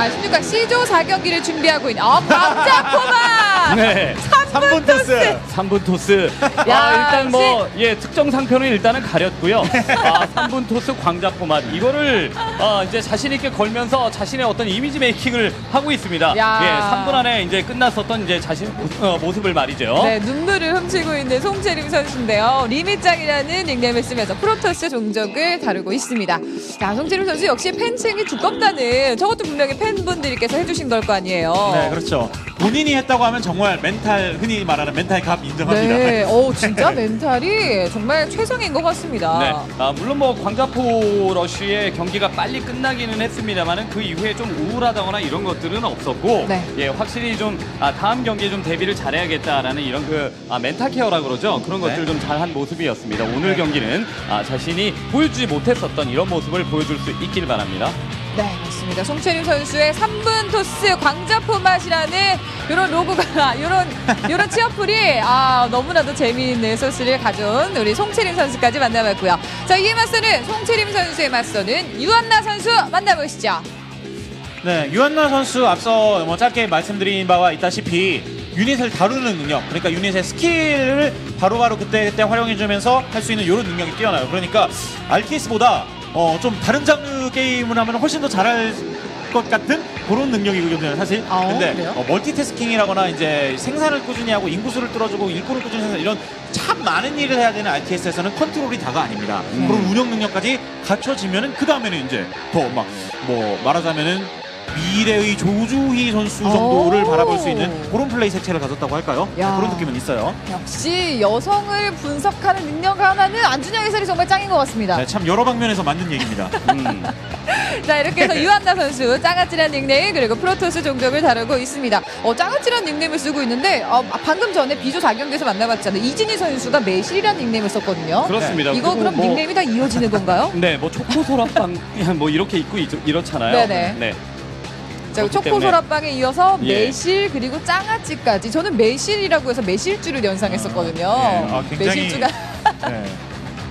아, 16강 C조 4경기를 준비하고 있는 어, 광자코마! 네. 3분 토스. 3분 토스. 야, 아, 일단. 뭐, 예, 특정 상표는 일단은 가렸고요. 아, 3분 토스 광자 포 맛. 이거를, 아, 이제 자신있게 걸면서 자신의 어떤 이미지 메이킹을 하고 있습니다. 야. 예, 3분 안에 이제 끝났었던 이제 자신 어, 모습을 말이죠. 네, 눈물을 훔치고 있는 송채림 선수인데요. 리미짱이라는 닉네임을 쓰면서 프로토스 종족을 다루고 있습니다. 자, 송채림 선수 역시 팬층이 두껍다는 저것도 분명히 팬분들께서 해주신 걸 거 아니에요. 네, 그렇죠. 본인이 했다고 하면 정말 멘탈 흔히 말하는 멘탈 값 인정합니다. 네, 오, 진짜 멘탈이 정말 최상인 것 같습니다. 네. 아, 물론 뭐 광자포 러쉬의 경기가 빨리 끝나기는 했습니다만은 그 이후에 좀 우울하다거나 이런 것들은 없었고 네. 예, 확실히 좀 아, 다음 경기에 좀 대비를 잘해야겠다라는 이런 그 아, 멘탈 케어라 그러죠. 그런 네. 것들 좀 잘한 모습이었습니다. 오늘 경기는 아, 자신이 보여주지 못했었던 이런 모습을 보여줄 수 있길 바랍니다. 네, 맞습니다. 송채림 선수의 3분 토스 광자포 맛이라는 이런 로고가 이런 이런 치어풀이 아 너무나도 재미있는 소스를 가져온 우리 송채림 선수까지 만나봤고요. 자 이에 맞서는 송채림 선수에 맞서는 유한나 선수 만나보시죠. 네, 유한나 선수 앞서 뭐 짧게 말씀드린 바와 있다시피 유닛을 다루는 능력, 그러니까 유닛의 스킬을 바로바로 그때 그때 활용해주면서 할 수 있는 이런 능력이 뛰어나요. 그러니까 RTS보다 어, 좀 다른 장르 게임을 하면 훨씬 더 잘할 것 같은 그런 능력이거든요, 사실. 아, 근데? 어, 멀티태스킹이라거나 이제 생산을 꾸준히 하고 인구수를 뚫어주고 일꾼을 꾸준히 생산 이런 참 많은 일을 해야 되는 RTS에서는 컨트롤이 다가 아닙니다. 음. 그런 운영 능력까지 갖춰지면은 그 다음에는 이제 더 막 뭐 말하자면은 미래의 조주희 선수 정도를 오. 바라볼 수 있는 그런 플레이 색채를 가졌다고 할까요? 야. 그런 느낌은 있어요. 역시 여성을 분석하는 능력 하나는 안준영 해설이 정말 짱인 것 같습니다. 네, 참 여러 방면에서 맞는 얘기입니다. 음. 자 이렇게 해서 유한나 선수 짱아찌란 닉네임 그리고 프로토스 종족을 다루고 있습니다. 어 짱아찌란 닉네임을 쓰고 있는데 어, 방금 전에 비조 4경기에서 만나봤잖아요. 이진희 선수가 매실이란 닉네임을 썼거든요. 그렇습니다. 이거 그럼 뭐, 닉네임이 다 이어지는 건가요? 네, 뭐 초코소라빵 뭐 이렇게 있고 있, 이렇잖아요. 네네. 네. 자, 초코소라빵에 이어서 예. 매실 그리고 짱아찌까지 저는 매실이라고 해서 매실주를 연상했었거든요. 아, 굉장히- 매실주가 네.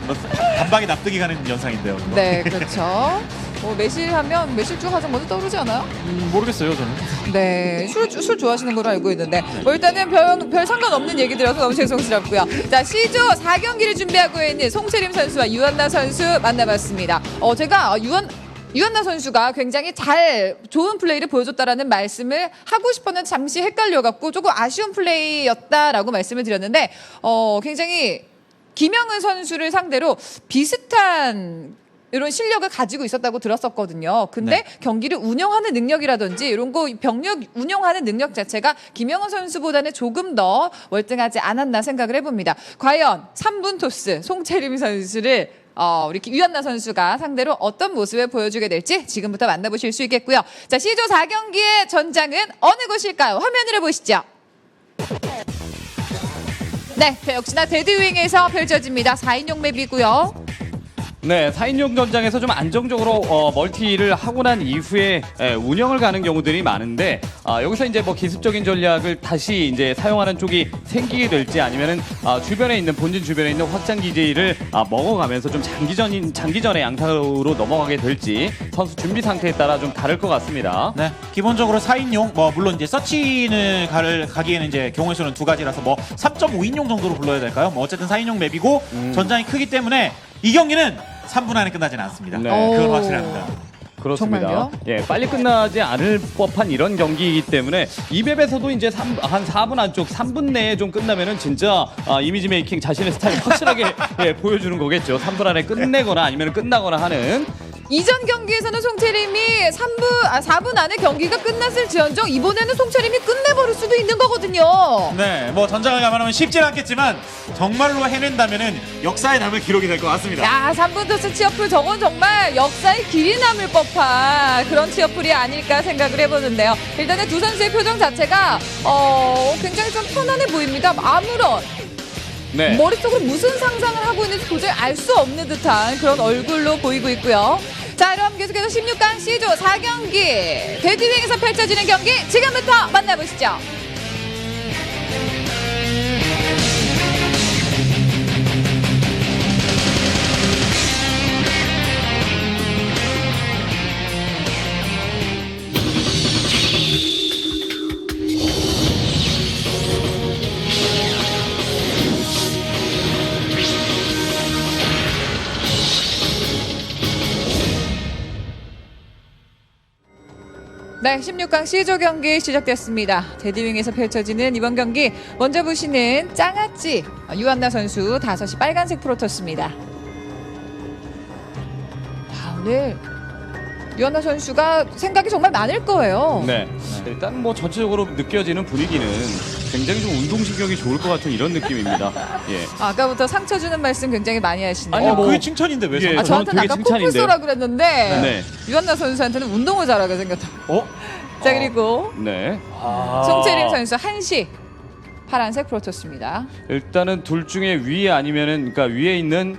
뭐 단박에 납득이 가는 연상인데요. 그거. 네 그렇죠. 뭐 매실 하면 매실주 가장 먼저 떠오르지 않아요? 음, 모르겠어요, 저는. 네, 술, 술 좋아하시는 걸로 알고 있는데 뭐 일단은 별, 별 상관없는 얘기들이라서 너무 죄송스럽고요. 자, C조 4경기를 준비하고 있는 송채림 선수와 유한나 선수 만나봤습니다. 어, 제가 유한 유한나 선수가 굉장히 잘 좋은 플레이를 보여줬다라는 말씀을 하고 싶었는데 잠시 헷갈려갖고 조금 아쉬운 플레이였다라고 말씀을 드렸는데 어, 굉장히 김영은 선수를 상대로 비슷한 이런 실력을 가지고 있었다고 들었었거든요. 근데 네. 경기를 운영하는 능력이라든지 이런 거 병력 운영하는 능력 자체가 김영은 선수보다는 조금 더 월등하지 않았나 생각을 해봅니다. 과연 3분 토스 송채림 선수를 어, 우리 유한나 선수가 상대로 어떤 모습을 보여주게 될지 지금부터 만나보실 수 있겠고요. 자, C조 4경기의 전장은 어느 곳일까요? 화면으로 보시죠. 네, 역시나 데드윙에서 펼쳐집니다. 4인용 맵이고요. 네, 4인용 전장에서 좀 안정적으로 어, 멀티를 하고 난 이후에 예, 운영을 가는 경우들이 많은데 아, 여기서 이제 뭐 기습적인 전략을 다시 이제 사용하는 쪽이 생기게 될지 아니면은 아, 주변에 있는 본진 주변에 있는 확장 기지를 아, 먹어가면서 좀 장기전인 장기전의 양상으로 넘어가게 될지 선수 준비 상태에 따라 좀 다를 것 같습니다. 네, 기본적으로 4인용, 뭐 물론 이제 서치는 가 가기에는 이제 경우의 수는 두 가지라서 뭐 3.5인용 정도로 불러야 될까요? 뭐 어쨌든 4인용 맵이고 음. 전장이 크기 때문에 이 경기는 3분 안에 끝나지는 않습니다. 네. 그건 오. 확실합니다. 그렇습니다. 정말요? 예, 빨리 끝나지 않을 법한 이런 경기이기 때문에 이 맵에서도 이제 3, 한 4분 안쪽 3분 내에 좀 끝나면은 진짜 아, 이미지 메이킹 자신의 스타일 확실하게 예, 보여주는 거겠죠. 3분 안에 끝내거나 아니면 끝나거나 하는 이전 경기에서는 송채림이 3분, 아, 4분 안에 경기가 끝났을 지언정 이번에는 송채림이 끝내버릴 수도 있는 거거든요. 네, 뭐 전장을 감안하면 쉽진 않겠지만 정말로 해낸다면은 역사에 남을 기록이 될 것 같습니다. 야, 3분 토스 치어풀 저건 정말 역사의 길이 남을 법한 그런 치어풀이 아닐까 생각을 해보는데요. 일단은 두 선수의 표정 자체가 어, 굉장히 좀 편안해 보입니다. 아무런 네. 머릿속으로 무슨 상상을 하고 있는지 도저히 알 수 없는 듯한 그런 얼굴로 보이고 있고요. 자, 그럼 계속해서 16강 C조 4경기 데드윙에서 펼쳐지는 경기 지금부터 만나보시죠. 네, 16강 C조 경기 시작됐습니다. 데디윙에서 펼쳐지는 이번 경기 먼저 보시는 짱아찌 유한나 선수 5시 빨간색 프로토스입니다. 아, 오늘 유한나 선수가 생각이 정말 많을 거예요. 네. 일단 뭐 전체적으로 느껴지는 분위기는 굉장히 좀 운동신경이 좋을 것 같은 이런 느낌입니다. 예. 아 까부터 상처 주는 말씀 굉장히 많이 하시네요. 아니, 어, 뭐- 그게 칭찬인데 왜? 예, 아, 저한테는 되게 아까 칭찬인데요. 코뿔소라 그랬는데 네. 유한나 선수한테는 운동을 잘하게 생겼다. 어? 자 그리고 네. 아. 송채림 선수 한시 파란색 프로토스입니다. 일단은 둘 중에 위에 아니면은 그러니까 위에 있는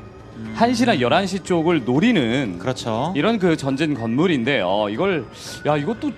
1시나 11시 쪽을 노리는 그렇죠. 이런 그 전진 건물인데 어 이걸 야 이것도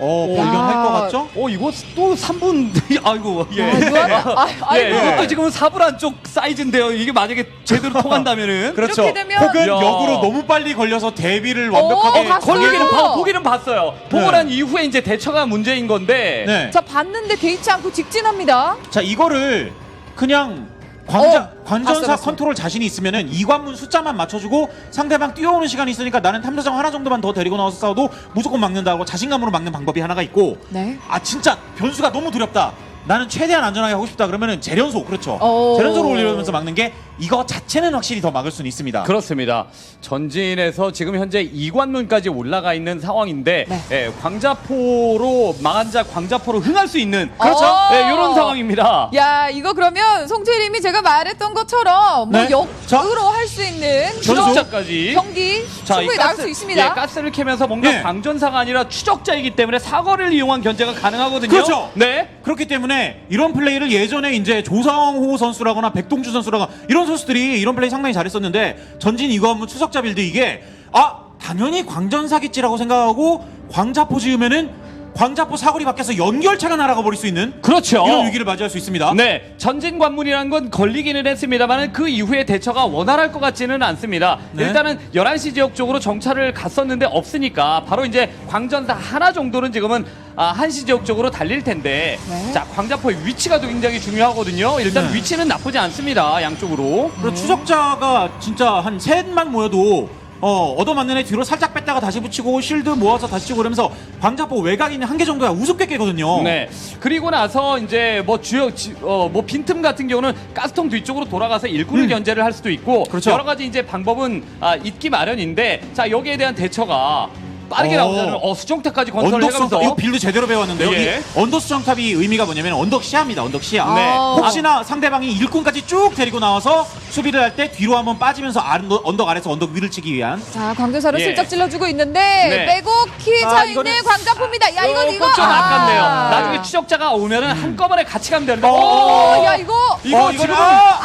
어, 야. 발견할 것 같죠? 어 이거 또 3분 아이고 예. 아, 유한나, 아, 예, 아이고. 이것도 지금 4분 안쪽 사이즈인데요. 이게 만약에 제대로 통한다면은 그렇죠. 이렇게 되면- 혹은 야. 역으로 너무 빨리 걸려서 대비를 오, 완벽하게 봤어요. 걸리기는 어. 봐, 보기는 봤어요. 보고 네. 난 이후에 이제 대처가 문제인 건데. 네. 자 봤는데 개의치 않고 직진합니다. 자 이거를 그냥 광자, 어, 관전사 봤어, 봤어. 컨트롤 자신이 있으면은 이관문 숫자만 맞춰주고 상대방 뛰어오는 시간이 있으니까 나는 탐사정 하나 정도만 더 데리고 나와서 싸워도 무조건 막는다고 자신감으로 막는 방법이 하나가 있고 네. 아 진짜 변수가 너무 두렵다 나는 최대한 안전하게 하고 싶다 그러면은 재련소 그렇죠 오. 재련소를 올리면서 막는 게 이거 자체는 확실히 더 막을 수는 있습니다 그렇습니다. 전진에서 지금 현재 이관문까지 올라가 있는 상황인데 네. 예, 광자포로 망한 자 광자포로 흥할 수 있는 그렇죠. 예, 이런 상황입니다. 야 이거 그러면 송채림이 제가 말했던 것처럼 뭐 네. 역으로 할 수 있는 그런 추적자까지 경기 충분히 나올 수 있습니다. 예, 가스를 캐면서 뭔가 예. 광전사가 아니라 추적자이기 때문에 사거리를 이용한 견제가 가능하거든요. 그렇죠. 네. 그렇기 때문에 이런 플레이를 예전에 이제 조성호 선수라거나 백동주 선수라거나 이런 선수들이 이런 플레이 상당히 잘했었는데 전진 이관문 추적자 빌드 이게 아 당연히 광전사기지라고 생각하고 광자포 지으면은 광자포 사거리 밖에서 연결차가 날아가 버릴 수 있는 그렇죠. 이런 위기를 맞이할 수 있습니다. 네, 전진 관문이라는 건 걸리기는 했습니다만 그 이후에 대처가 원활할 것 같지는 않습니다. 네. 일단은 11시 지역 쪽으로 정찰을 갔었는데 없으니까 바로 이제 광전사 하나 정도는 지금은 아, 한시 지역 쪽으로 달릴 텐데 네. 자, 광자포의 위치가 굉장히 중요하거든요. 일단 네. 위치는 나쁘지 않습니다. 양쪽으로. 그리고 추적자가 진짜 한 셋만 모여도 어, 얻어맞는 애 뒤로 살짝 뺐다가 다시 붙이고 실드 모아서 다시 치고 그러면서 광자포 외곽에 있는 한 개 정도야 우습게 깨거든요. 네. 그리고 나서 이제 뭐 주요 지- 어, 뭐 빈틈 같은 경우는 가스통 뒤쪽으로 돌아가서 일꾼을 음. 견제를 할 수도 있고 그렇죠. 여러 가지 이제 방법은 아, 있기 마련인데 자 여기에 대한 대처가 빠르게 어. 나오자면 어 수정탑까지 건설을 언덕 해가면서 수정탑 이거 빌드 제대로 배웠는데요. 예. 이 언덕 수정탑이 의미가 뭐냐면 언덕 시야입니다. 언덕 시야. 네. 혹시나 상대방이 일꾼까지 쭉 데리고 나와서 수비를 할 때 뒤로 한번 빠지면서 아래- 언덕 아래서 언덕 위를 치기 위한 자 광대사를 예. 슬쩍 찔러주고 있는데 네. 빼곡히 아, 차 이거는- 있는 광자포입니다. 야 이건 이거 좀 아깝네요. 아. 나중에 추적자가 오면은 한꺼번에 같이 가면 되는데. 어. 어, 오, 야 이거 이거 어, 이거는- 지금은 아!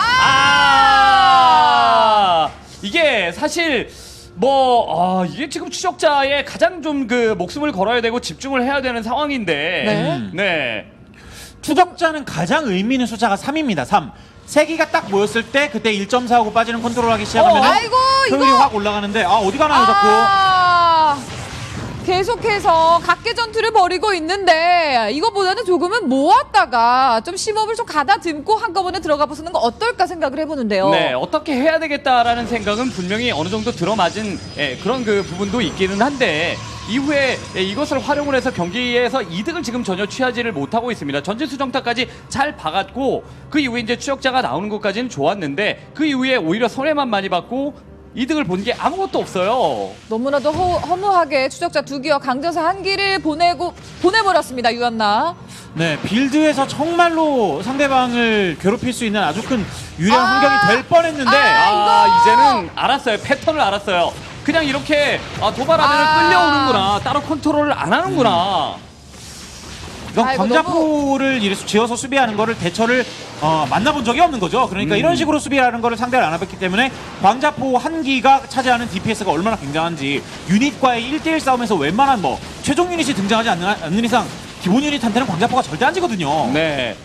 아 이게 사실 뭐 아, 이게 지금 추적자의 가장 좀 그 목숨을 걸어야 되고 집중을 해야 되는 상황인데 네. 네. 추적자는 가장 의미 있는 숫자가 3입니다. 3. 세 개가 딱 모였을 때 그때 1.4하고 빠지는 컨트롤하기 시작하면 어, 아이고, 효율이 이거! 확 올라가는데 아 어디 가나요 자꾸 아, 계속해서 각계 전투를 벌이고 있는데 이거보다는 조금은 모았다가 좀 심업을 좀 가다듬고 한꺼번에 들어가 보시는 거 어떨까 생각을 해보는데요. 네, 어떻게 해야 되겠다라는 생각은 분명히 어느 정도 들어맞은 예, 그런 그 부분도 있기는 한데 이후에 예, 이것을 활용을 해서 경기에서 이득을 지금 전혀 취하지를 못하고 있습니다. 전진 수정타까지 잘 박았고 그 이후에 이제 추적자가 나오는 것까지는 좋았는데 그 이후에 오히려 손해만 많이 받고 이득을 본 게 아무것도 없어요. 너무나도 허, 허무하게 추적자 두 기와 강전사 한 기를 보내고 보내버렸습니다. 유한나. 네 빌드에서 정말로 상대방을 괴롭힐 수 있는 아주 큰 유리한 아! 환경이 될 뻔했는데 아, 아, 이거! 이제는 알았어요. 패턴을 알았어요. 그냥 이렇게 아, 도발하면 아. 끌려오는구나. 따로 컨트롤을 안 하는구나. 이건 아이고, 광자포를 이래서 지어서 수비하는 거를 대처를 어, 만나본 적이 없는 거죠. 그러니까 음. 이런 식으로 수비하는 거를 상대를 안 해봤기 때문에 광자포 한 기가 차지하는 DPS가 얼마나 굉장한지 유닛과의 1대1 싸움에서 웬만한 뭐 최종 유닛이 등장하지 않는, 않는 이상 기본 유닛한테는 광자포가 절대 안 지거든요. 네.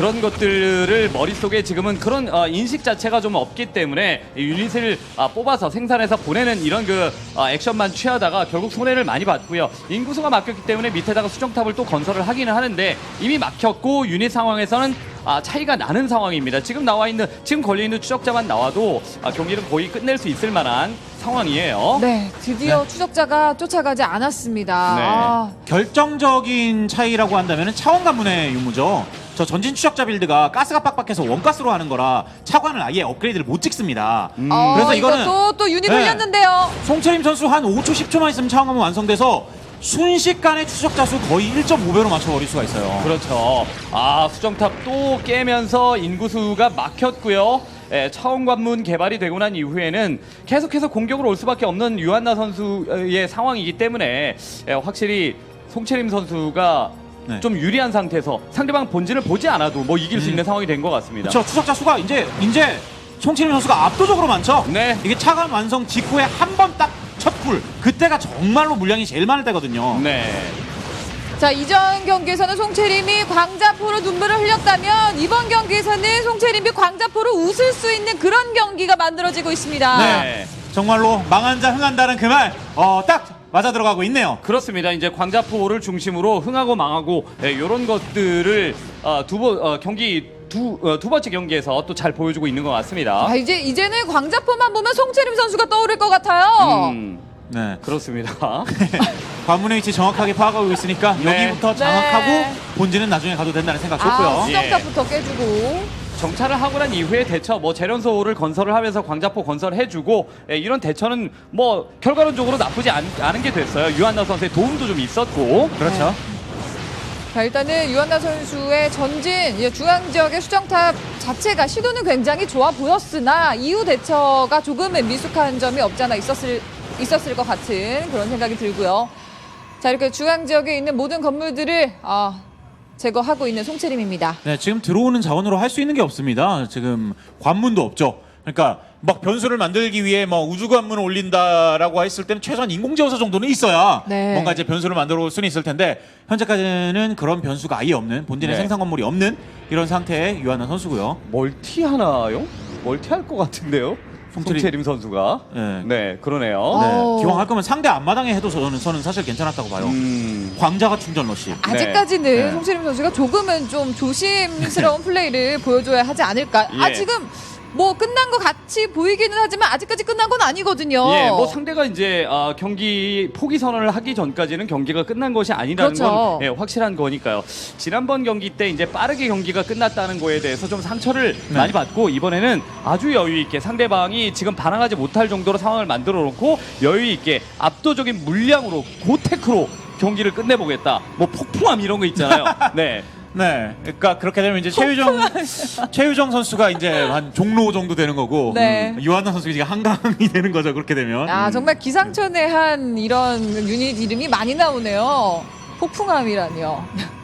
그런 것들을 머릿속에 지금은 그런 어, 인식 자체가 좀 없기 때문에 이 유닛을 아, 뽑아서 생산해서 보내는 이런 그 아, 액션만 취하다가 결국 손해를 많이 봤고요. 인구수가 막혔기 때문에 밑에다가 수정탑을 또 건설을 하기는 하는데 이미 막혔고 유닛 상황에서는 아, 차이가 나는 상황입니다. 지금 나와 있는 지금 걸려 있는 추적자만 나와도 아, 경기를 거의 끝낼 수 있을 만한 상황이에요. 네, 드디어 추적자가 쫓아가지 않았습니다. 네. 아, 결정적인 차이라고 한다면 차원 가문의 유무죠. 저 전진 추적자 빌드가 가스가 빡빡해서 원가스로 하는 거라 차관을 아예 업그레이드를 못 찍습니다. 음. 어, 그래서 이거는 이것도 또 유닛 네. 흘렸는데요. 송채림 선수 한 5초 10초만 있으면 차원 가문 완성돼서 순식간에 추적자 수 거의 1.5배로 맞춰버릴 수가 있어요. 그렇죠. 아 수정탑 또 깨면서 인구수가 막혔고요. 예, 차원 관문 개발이 되고 난 이후에는 계속해서 공격으로 올 수밖에 없는 유한나 선수의 상황이기 때문에 예, 확실히 송채림 선수가 네. 좀 유리한 상태에서 상대방 본진을 보지 않아도 뭐 이길 수 있는 상황이 된 것 같습니다. 그렇죠. 추적자 수가 이제 이제 송채림 선수가 압도적으로 많죠. 네. 이게 차관 완성 직후에 한 번 딱첫굴 그때가 정말로 물량이 제일 많을 때거든요. 네. 자, 이전 경기에서는 송채림이 광자포로 눈물을 흘렸다면 이번 경기에서는 송채림이 광자포로 웃을 수 있는 그런 경기가 만들어지고 있습니다. 네. 정말로 망한 자 흥한다는 그 말, 어, 딱 맞아 들어가고 있네요. 그렇습니다. 이제 광자포를 중심으로 흥하고 망하고 이런 것들을 어, 두번 어, 경기 두, 어, 두 번째 경기에서 또 잘 보여주고 있는 것 같습니다. 아, 이제 이제는 광자포만 보면 송채림 선수가 떠오를 것 같아요. 음, 네. 그렇습니다. 관문의 위치 정확하게 파악하고 있으니까 네. 여기부터 장악하고 네. 본진은 나중에 가도 된다는 생각 아, 좋고요. 수정탑부터 깨주고. 정찰을 하고 난 이후에 대처, 뭐 재련소를 건설을 하면서 광자포 건설해주고 예, 이런 대처는 뭐 결과론적으로 나쁘지 않, 은게 됐어요. 유한나 선수의 도움도 좀 있었고. 그렇죠. 자, 일단은 유한나 선수의 전진 예, 중앙 지역의 수정탑 자체가 시도는 굉장히 좋아 보였으나 이후 대처가 조금은 미숙한 점이 없잖아 있었을 있었을 것 같은 그런 생각이 들고요. 자, 이렇게 중앙 지역에 있는 모든 건물들을 아, 제거하고 있는 송채림입니다. 네, 지금 들어오는 자원으로 할 수 있는 게 없습니다. 지금 관문도 없죠. 그러니까 막 변수를 만들기 위해 뭐 우주 관문을 올린다라고 했을 때는 최소한 인공지어서 정도는 있어야 네. 뭔가 이제 변수를 만들어 올 수는 있을 텐데 현재까지는 그런 변수가 아예 없는 본진의 네. 생산 건물이 없는 이런 상태의 유한나 선수고요. 멀티 하나요? 멀티 할 것 같은데요? 송채림. 송채림 선수가. 네. 네, 그러네요. 어. 네, 기왕 할 거면 상대 앞마당에 해도 저는 저는 사실 괜찮았다고 봐요. 음, 광자가 충전 러시. 아직까지는 네. 송채림 선수가 조금은 좀 조심스러운 플레이를 보여줘야 하지 않을까. 아 예. 지금 뭐 끝난 것 같이 보이기는 하지만 아직까지 끝난 건 아니거든요. 예, 뭐 상대가 이제 아, 경기 포기 선언을 하기 전까지는 경기가 끝난 것이 아니라는 그렇죠. 건 예, 확실한 거니까요. 지난번 경기 때 이제 빠르게 경기가 끝났다는 거에 대해서 좀 상처를 네. 많이 받고 이번에는 아주 여유 있게 상대방이 지금 반항하지 못할 정도로 상황을 만들어 놓고 여유 있게 압도적인 물량으로 고테크로 경기를 끝내보겠다. 뭐 폭풍함 이런 거 있잖아요. 네. 네, 그러니까 그렇게 되면 이제 최유정 최유정 선수가 이제 한 종로 정도 되는 거고 네. 음, 유한나 선수가 이제 한강이 되는 거죠. 그렇게 되면. 아 정말 기상천외 한 이런 유닛 이름이 많이 나오네요. 폭풍함이라니요.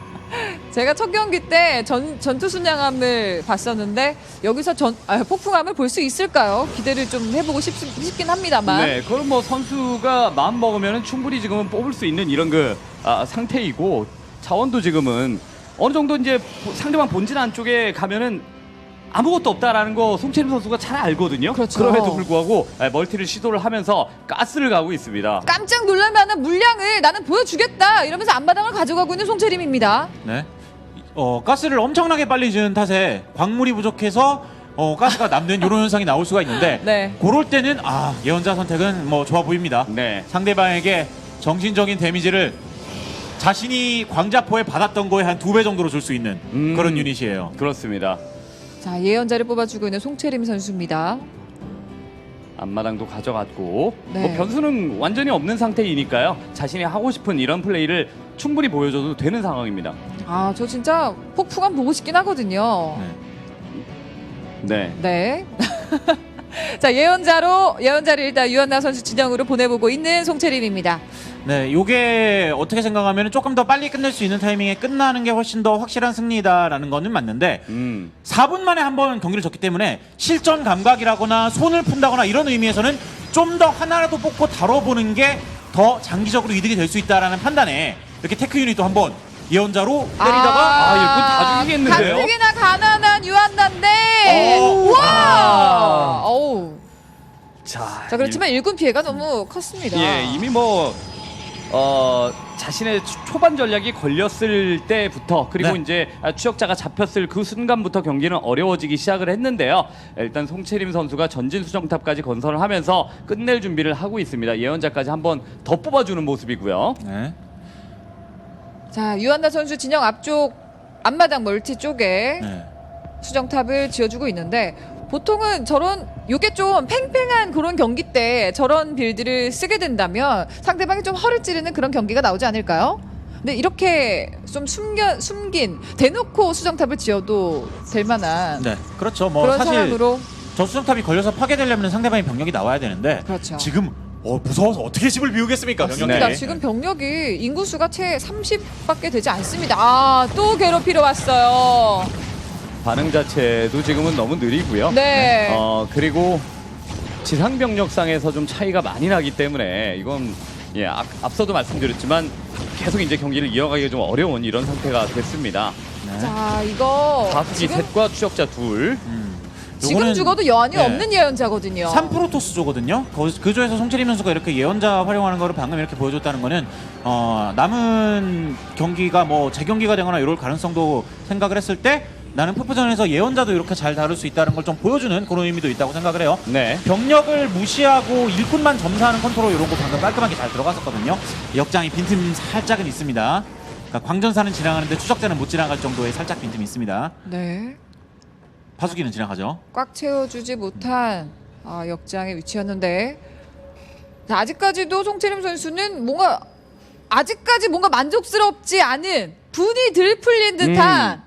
제가 첫 경기 때 전, 전투 순양함을 봤었는데 여기서 전, 아, 폭풍함을 볼 수 있을까요? 기대를 좀 해보고 싶, 싶긴 합니다만. 네, 그럼 뭐 선수가 마음 먹으면 충분히 지금은 뽑을 수 있는 이런 그 아, 상태이고 자원도 지금은 어느 정도 이제 보- 상대방 본진 안쪽에 가면은 아무것도 없다라는 거 송채림 선수가 잘 알거든요. 그렇죠. 럼에도 불구하고 아, 멀티를 시도를 하면서 가스를 가고 있습니다. 깜짝 놀랄만한 물량을 나는 보여주겠다 이러면서 앞마당을 가져가고 있는 송채림입니다. 네. 어 가스를 엄청나게 빨리 지은 탓에 광물이 부족해서 어 가스가 남는 이런 현상이 나올 수가 있는데 네. 그럴 때는 아 예언자 선택은 뭐 좋아 보입니다. 네. 상대방에게 정신적인 데미지를 자신이 광자포에 받았던 거에 한 두 배 정도로 줄 수 있는 음. 그런 유닛이에요. 그렇습니다. 자 예언자를 뽑아주고 있는 송채림 선수입니다. 앞마당도 가져갔고 네. 뭐 변수는 완전히 없는 상태이니까요. 자신이 하고 싶은 이런 플레이를 충분히 보여줘도 되는 상황입니다. 아 저 진짜 폭풍함 보고 싶긴 하거든요. 네. 네. 네. 자 예언자로 예언자를 일단 유한나 선수 진영으로 보내보고 있는 송채림입니다. 네, 요게 어떻게 생각하면 조금 더 빨리 끝낼 수 있는 타이밍에 끝나는 게 훨씬 더 확실한 승리다라는 거는 맞는데 음. 4분 만에 한 번 경기를 졌기 때문에 실전 감각이라거나 손을 푼다거나 이런 의미에서는 좀 더 하나라도 뽑고 다뤄보는 게 더 장기적으로 이득이 될 수 있다라는 판단에 이렇게 테크 유닛도 한번 예언자로 때리다가 아, 일꾼 다 죽이겠는데요? 가뜩이나 가난한 유한나인데. 오. 와. 아. 어우. 자, 자 그렇지만 일군 피해가 너무 컸습니다. 예, 이미 뭐 어, 자신의 초- 초반 전략이 걸렸을 때부터 그리고 네. 이제 아, 추적자가 잡혔을 그 순간부터 경기는 어려워지기 시작을 했는데요. 일단 송채림 선수가 전진 수정탑까지 건설을 하면서 끝낼 준비를 하고 있습니다. 예언자까지 한번 더 뽑아주는 모습이고요. 네. 자 유한나 선수 진영 앞쪽 앞마당 멀티 쪽에 네. 수정탑을 지어주고 있는데 보통은 저런 요게 좀 팽팽한 그런 경기 때 저런 빌드를 쓰게 된다면 상대방이 좀 허를 찌르는 그런 경기가 나오지 않을까요? 근데 이렇게 좀 숨겨 숨긴 대놓고 수정탑을 지어도 될 만한 네. 그렇죠. 뭐 그런 사실 상황으로 저 수정탑이 걸려서 파괴되려면 상대방의 병력이 나와야 되는데 그렇죠. 지금 어, 무서워서 어떻게 집을 비우겠습니까? 맞습니다. 병력이. 지금 병력이 인구수가 채 30밖에 되지 않습니다. 아, 또 괴롭히러 왔어요. 반응 자체도 지금은 너무 느리고요. 네. 어, 그리고 지상 병력상에서 좀 차이가 많이 나기 때문에 이건 예, 앞, 앞서도 말씀드렸지만 계속 이제 경기를 이어가기가 좀 어려운 이런 상태가 됐습니다. 네. 자, 이거 지금, 셋과 추적자 둘. 음. 지금 요거는 죽어도 여한이 네. 없는 예언자거든요. 3프로토스조거든요. 거- 그 조에서 송채림 선수가 이렇게 예언자 활용하는 거를 방금 이렇게 보여줬다는 거는 어, 남은 경기가 뭐 재경기가 되거나 이럴 가능성도 생각을 했을 때 나는 푸푸전에서 예언자도 이렇게 잘 다룰 수 있다는 걸 좀 보여주는 그런 의미도 있다고 생각을 해요. 네. 병력을 무시하고 일꾼만 점사하는 컨트롤 이런 거 방금 깔끔하게 잘 들어갔었거든요. 역장이 빈틈 살짝은 있습니다. 그러니까 광전사는 지나가는데 추적자는 못 지나갈 정도의 살짝 빈틈이 있습니다. 네. 파수기는 지나가죠. 꽉 채워주지 못한 아, 역장의 위치였는데 자, 아직까지도 송채림 선수는 뭔가 아직까지 뭔가 만족스럽지 않은 분이 들풀린 듯한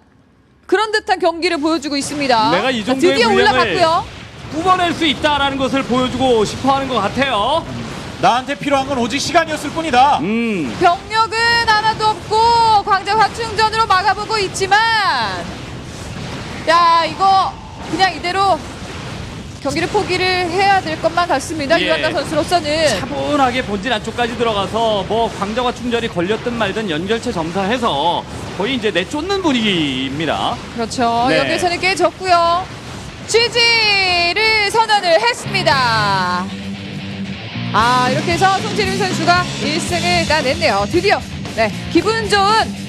그런 듯한 경기를 보여주고 있습니다. 음. 내가 이 자, 정도의 드디어 물량을 올라갔고요. 뽑아낼 수 있다라는 것을 보여주고 싶어하는 것 같아요. 나한테 필요한 건 오직 시간이었을 뿐이다. 음. 병력은 하나도 없고 광장 화충전으로 막아보고 있지만 야 이거 그냥 이대로 경기를 포기를 해야 될 것만 같습니다. 예. 유한나 선수로서는 차분하게 본진 안쪽까지 들어가서 뭐 광자와 충전이 걸렸든 말든 연결체 점사해서 거의 이제 내쫓는 분위기입니다. 그렇죠. 네. 여기서는 깨졌고요. GG를 선언을 했습니다. 아 이렇게 해서 송채림 선수가 1승을 따냈네요. 드디어 네 기분 좋은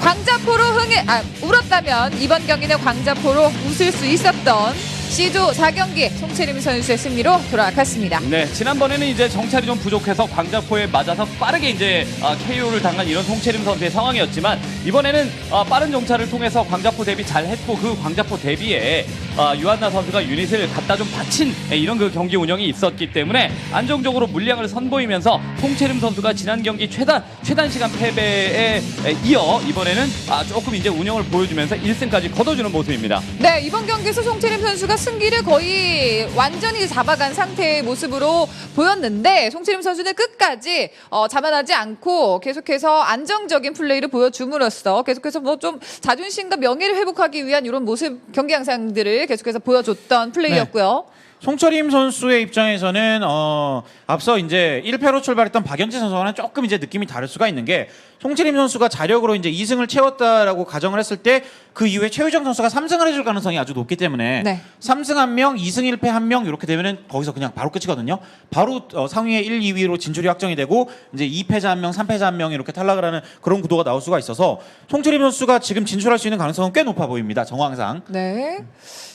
광자포로 흥해 아 울었다면 이번 경기는 광자포로 웃을 수 있었던 C조 4경기 송채림 선수의 승리로 돌아갔습니다. 네, 지난번에는 이제 정찰이 좀 부족해서 광자포에 맞아서 빠르게 이제 아, KO를 당한 이런 송채림 선수의 상황이었지만 이번에는 아, 빠른 정찰을 통해서 광자포 대비 잘 했고 그 광자포 대비에 아, 유한나 선수가 유닛을 갖다 좀 바친 예, 이런 그 경기 운영이 있었기 때문에 안정적으로 물량을 선보이면서 송채림 선수가 지난 경기 최단 최단 시간 패배에 에, 이어 이번에는 아, 조금 이제 운영을 보여주면서 1승까지 거둬주는 모습입니다. 네, 이번 경기에서 송채림 선수가 승기를 거의 완전히 잡아간 상태의 모습으로 보였는데 송채림 선수는 끝까지 어, 자만하지 않고 계속해서 안정적인 플레이를 보여줌으로써 계속해서 뭐 좀 자존심과 명예를 회복하기 위한 이런 모습 경기 양상들을 계속해서 보여줬던 플레이였고요. 송철임 선수의 입장에서는 어, 앞서 이제 1패로 출발했던 박연지 선수와는 조금 이제 느낌이 다를 수가 있는 게 송철임 선수가 자력으로 이제 2승을 채웠다라고 가정을 했을 때그 이후에 최유정 선수가 3승을 해줄 가능성이 아주 높기 때문에 네. 3승 1명, 2승 1패 1명 이렇게 되면은 거기서 그냥 바로 끝이거든요. 바로 어, 상위의 1, 2위로 진출이 확정이 되고 이제 2패자 1명, 3패자 1명 이렇게 탈락을 하는 그런 구도가 나올 수가 있어서 송철임 선수가 지금 진출할 수 있는 가능성은 꽤 높아 보입니다. 정황상. 네.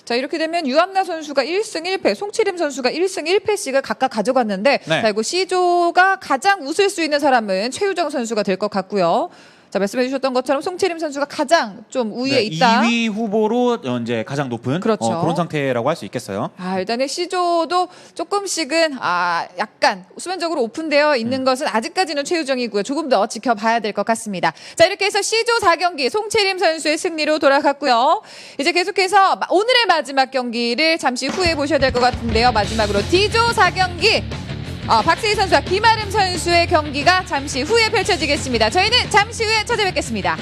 자 이렇게 되면 유암나 선수가 1승 1패, 송채림 선수가 1승 1패씩을 각각 가져갔는데 네. 자 이거 C조가 가장 웃을 수 있는 사람은 최유정 선수가 될 것 같고요. 자 말씀해 주셨던 것처럼 송채림 선수가 가장 좀 우위에 네, 있다. 2위 후보로 어, 이제 가장 높은 그렇죠. 어, 그런 상태라고 할 수 있겠어요. 아, 일단은 C조도 조금씩은 아, 약간 수면적으로 오픈되어 있는 음. 것은 아직까지는 최유정이고요. 조금 더 지켜봐야 될 것 같습니다. 자, 이렇게 해서 C조 4경기 송채림 선수의 승리로 돌아갔고요. 이제 계속해서 마- 오늘의 마지막 경기를 잠시 후에 보셔야 될 것 같은데요. 마지막으로 D조 4경기 아, 박세희 선수와 김아름 선수의 경기가 잠시 후에 펼쳐지겠습니다. 저희는 잠시 후에 찾아뵙겠습니다.